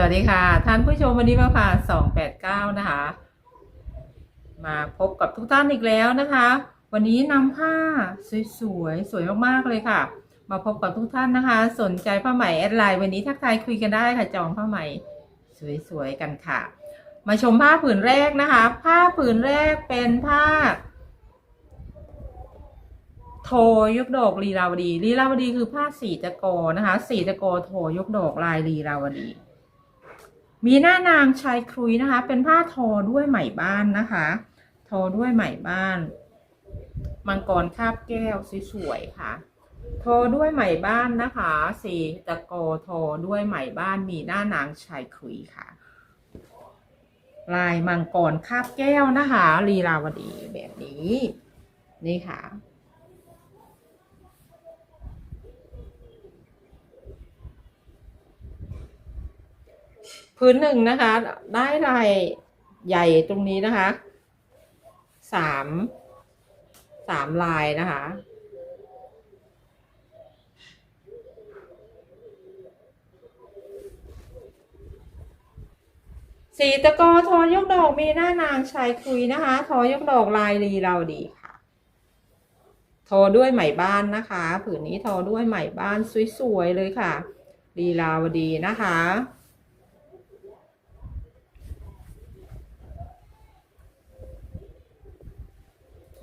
สวัสดีค่ะ ท่านผู้ชมวันนี้มาผ่า289นะคะ มาพบกับทุกท่านอีกแล้วนะคะ วันนี้นำผ้าสวยๆสวยมากๆเลยค่ะ มาพบกับทุกท่านนะคะ สนใจผ้าไหมแอดไลน์วันนี้ทักทายคุยกันได้ค่ะจองผ้าไหมสวยๆกันค่ะ มาชมผ้าผืนแรกนะคะ ผ้าผืนแรกเป็นผ้า โทยกดอกลีลาวดีลีลาวดีคือผ้าสีตะกอนะคะ สีตะกอโทยกดอกลายลีลาวดี มีหน้านางชายครุยนะคะ เป็นผ้าทอด้วยไหมบ้านนะคะ ทอด้วยไหมบ้าน มังกรคาบแก้วสวยๆค่ะ ทอด้วยไหมบ้านนะคะสีตะกอทอด้วยไหมบ้านมีหน้านางชายครุยค่ะ ลายมังกรคาบแก้วนะคะ ลีลาวดีแบบนี้ นี่ค่ะ พื้นหนึ่งนะคะ ได้ลายใหญ่ตรงนี้นะคะสามสามลายนะคะ สีตะกอทอยกดอกมีหน้านางชายคุยนะคะ ทอยกดอกลายลีเราดีค่ะ ทอด้วยไหมบ้านนะคะ ผืนนี้ทอด้วยไหมบ้านสวยๆเลยค่ะลีลาวดีนะคะ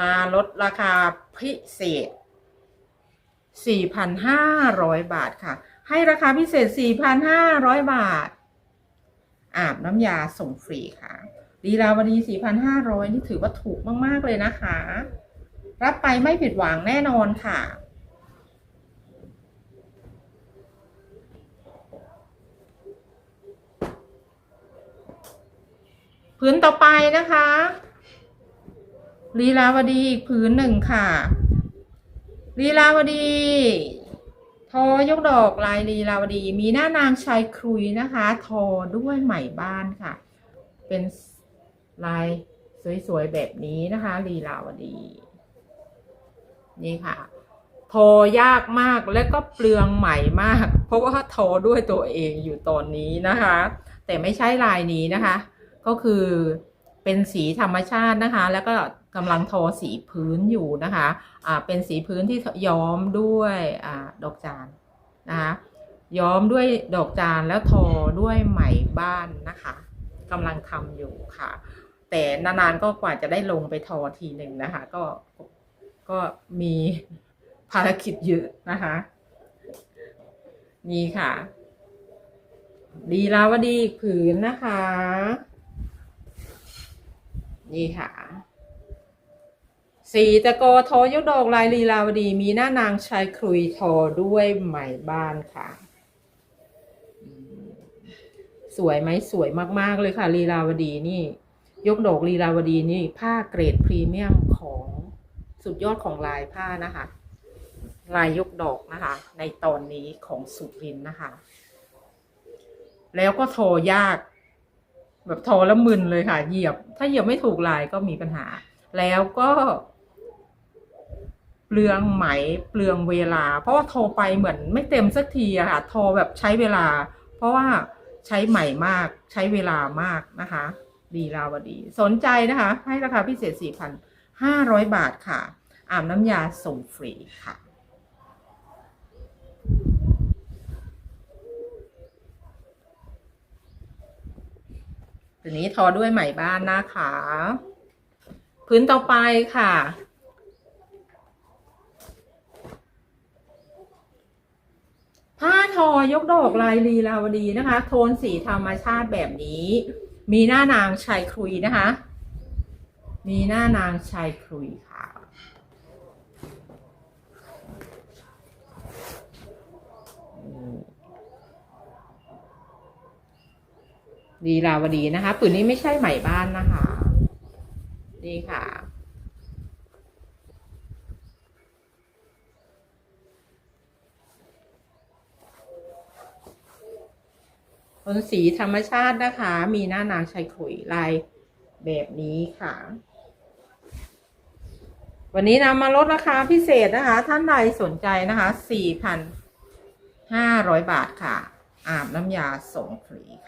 มาลดราคาพิเศษ 4,500 บาทค่ะ ให้ราคาพิเศษ 4,500 บาท อาบน้ำยาส่งฟรีค่ะลีลาวดี 4,500 นี่ถือว่าถูกมาก ๆ เลยนะคะ รับไปไม่ผิดหวังแน่นอนค่ะ พื้นต่อไปนะคะ ลีลาวดีอีกผืนหนึ่งค่ะ ลีลาวดีทอยกดอกลายลีลาวดี มีหน้านางชายครุยนะคะ ทอด้วยไหมบ้านค่ะ เป็นลายสวยๆแบบนี้นะคะลีลาวดี นี่ค่ะ ทอยากมากและก็เปลืองไหมมาก เพราะว่าทอด้วยตัวเองอยู่ตอนนี้นะคะ แต่ไม่ใช่ลายนี้นะคะ ก็คือเป็นสีธรรมชาตินะคะ แล้วก็ กำลังทอสีพื้นอยู่นะคะอ่าเป็นสีพื้นที่ย้อมด้วยอ่าดอกจานนะคะย้อมด้วยดอกจานแล้วทอด้วยไหมบ้านนะคะกำลังทำอยู่ค่ะ แต่นานๆก็กว่าจะได้ลงไปทอทีหนึ่งนะคะ ก็ก็มีภารกิจเยอะนะคะ นี่ค่ะ ดีแลาวดีอีผืนนะคะ นี่ค่ะ สีตะโกอทอยกดอกลายลีลาวดี มีหน้านางชายครุยทอด้วยไหมบ้านค่ะ สวยไหมสวยมาก ๆ เลยค่ะลีลาวดีนี่ ยกดอกลีลาวดีนี่ ผ้าเกรดพรีเมียมของสุดยอดของลายผ้านะคะ ลายยกดอกนะคะ ในตอนนี้ของสุรินนะคะ แล้วก็ทอยาก แบบทอแล้วมึนเลยค่ะ เหยียบ ถ้าเหยียบไม่ถูกลายก็มีปัญหาแล้วก็ เปลืองไหมเปลืองเวลา เพราะว่าโทรไปเหมือนไม่เต็มสักทีอะค่ะโทรแบบใช้เวลา เพราะว่าใช้ไหมมากใช้เวลามากนะคะ ดีลาวดี สนใจนะคะ ให้ราคาพิเศษ 4,500 บาทค่ะ อาบน้ำยาส่งฟรีค่ะตัวนี้ทอด้วยไหมบ้านนะคะ พื้นต่อไปค่ะ ผ้า ทอยกดอกลายลีลาวดีนะคะ โทนสีธรรมชาติแบบนี้ มีหน้านางชายครุยนะคะ มีหน้านางชายครุยค่ะลีลาวดีนะคะ ปืนนี้ไม่ใช่ไหม่บ้านนะคะ นี่ค่ะ นสีธรรมชาตินะคะ มีหน้านางชายขุยลายแบบนี้ค่ะ วันนี้นำมาลดราคาพิเศษนะคะ ท่านใดสนใจนะคะ 4,500 บาทค่ะ อาบน้ำยาส่งฟรี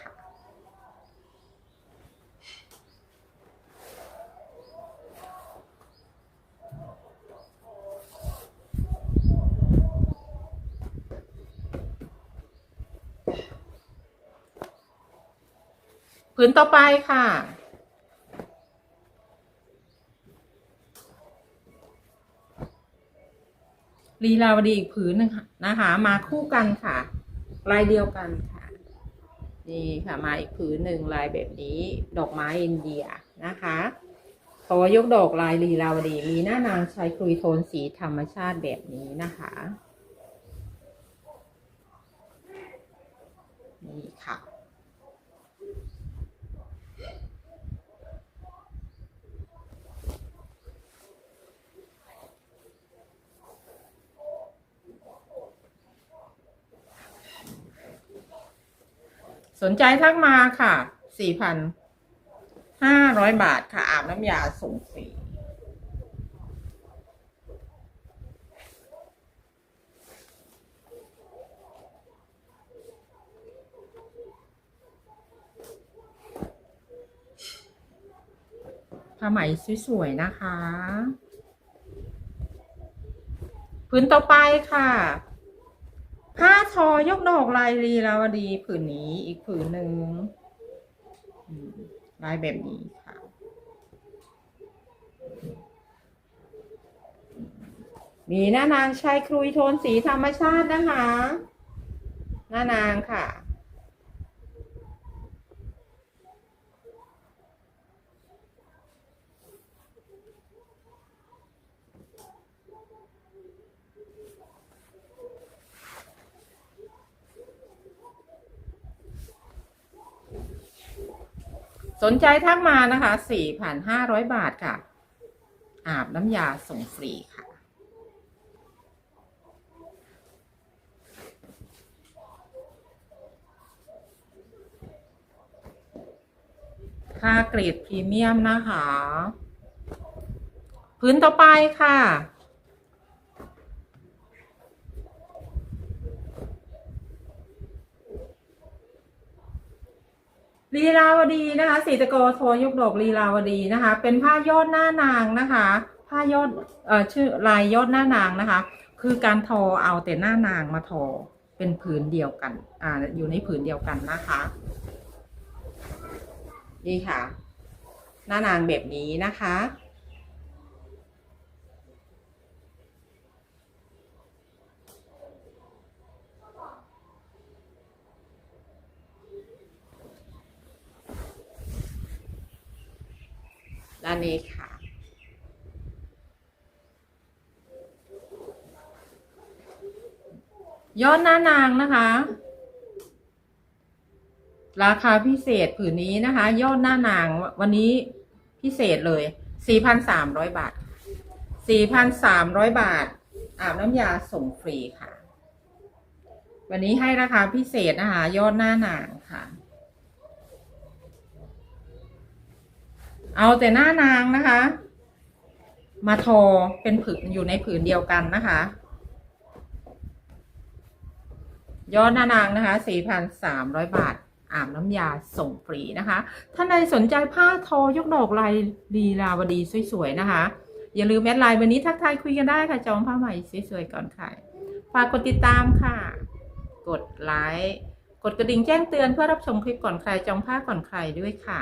ค่ะ ผืนต่อไปค่ะ ลีลาวดีอีกผืนหนึ่งนะคะ มาคู่กันค่ะ ลายเดียวกันค่ะ นี่ค่ะมาอีกผืนหนึ่งลายแบบนี้ ดอกไม้อินเดียนะคะขอยกดอกลายลีลาวดี มีหน้านางใช้คลุยโทนสีธรรมชาติแบบนี้นะคะนี่ค่ะ สนใจทักมาค่ะ สี่พันห้าร้อยบาทค่ะ อาบน้ำยาส่งฟรีผ้าไหมสวยๆนะคะผืนต่อไปค่ะ ผ้าทอยกดอกลายลีลาวดีผืนนี้อีกผืนหนึ่งลายแบบนี้ค่ะ มีหน้านางชายครุยโทนสีธรรมชาตินะคะ หน้านางค่ะ สนใจทักมานะคะ 4,500 บาทค่ะ อาบน้ำยาส่งฟรีค่ะ ค่าเกรดพรีเมียมนะคะ พื้นต่อไปค่ะ ลีลาวดีนะคะสีตะโกโทยกดอกลีลาวดีนะคะ เป็นผ้ายอดหน้านางนะคะ ผ้ายอดเอ่อชื่อลายยอดหน้านางนะคะ คือการทอเอาแต่หน้านางมาทอเป็นผืนเดียวกันอ่าอยู่ในผืนเดียวกันนะคะนี่ค่ะ หน้านางแบบนี้นะคะ ด้านนี้ค่ะ ยอดหน้านางนะคะ ราคาพิเศษผืนนี้นะคะ ยอดหน้านางวันนี้พิเศษเลย 4,300 บาท 4,300 บาท อาบน้ำยาส่งฟรีค่ะ วันนี้ให้ราคาพิเศษนะคะ ยอดหน้านางค่ะ เอาแต่หน้านางนะคะ มาทอเป็นผืนอยู่ในผืนเดียวกันนะคะ ยอดหน้านางนะคะ 4,300 บาทอาบน้ำยาส่งฟรีนะคะ ท่านใดสนใจผ้าทอยกดอกลายลีลาวดีสวยๆนะคะ อย่าลืมแอดไลน์วันนี้ทักทายคุยกันได้ค่ะ จองผ้าใหม่สวยๆก่อนค่ะฝากกดติดตามค่ะ กดไลค์ กดกระดิ่งแจ้งเตือนเพื่อรับชมคลิปก่อนใครจองผ้าก่อนใครด้วยค่ะ